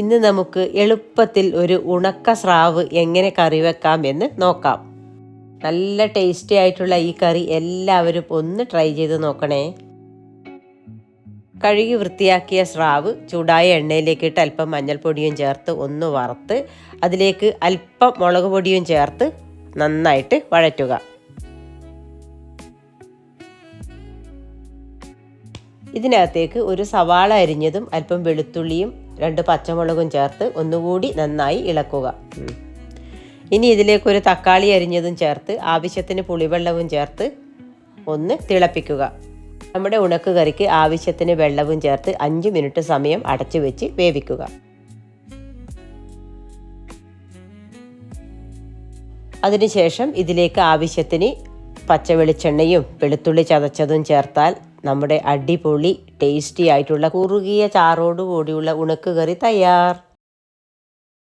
ഇന്ന് നമുക്ക് എളുപ്പത്തിൽ ഒരു ഉണക്ക സ്രാവ് എങ്ങനെ കറി വെക്കാം എന്ന് നോക്കാം. നല്ല ടേസ്റ്റി ആയിട്ടുള്ള ഈ കറി എല്ലാവരും ഒന്ന് ട്രൈ ചെയ്ത് നോക്കണേ. കഴുകി വൃത്തിയാക്കിയ സ്രാവ് ചൂടായ എണ്ണയിലേക്ക് ഇട്ട് അല്പം മഞ്ഞൾപ്പൊടിയും ചേർത്ത് ഒന്ന് വറുത്ത് അതിലേക്ക് അല്പം മുളക് പൊടിയും ചേർത്ത് നന്നായിട്ട് വഴറ്റുക. ഇതിനകത്തേക്ക് ഒരു സവാള അരിഞ്ഞതും അല്പം വെളുത്തുള്ളിയും രണ്ട് പച്ചമുളകും ചേർത്ത് ഒന്നുകൂടി നന്നായി ഇളക്കുക. ഇനി ഇതിലേക്ക് ഒരു തക്കാളി അരിഞ്ഞതും ചേർത്ത് ആവശ്യത്തിന് പുളിവെള്ളവും ചേർത്ത് ഒന്ന് തിളപ്പിക്കുക. നമ്മുടെ ഉണക്ക് കറിക്ക് ആവശ്യത്തിന് വെള്ളവും ചേർത്ത് അഞ്ച് മിനിറ്റ് സമയം അടച്ചു വെച്ച് വേവിക്കുക. അതിനുശേഷം ഇതിലേക്ക് ആവശ്യത്തിന് പച്ച വെളിച്ചെണ്ണയും വെളുത്തുള്ളി ചതച്ചതും ചേർത്താൽ നമ്മുടെ അടിപൊളി ടേസ്റ്റി ആയിട്ടുള്ള കുറുകിയ ചാറോട് കൂടിയുള്ള ഉണക്ക് കറി തയ്യാർ.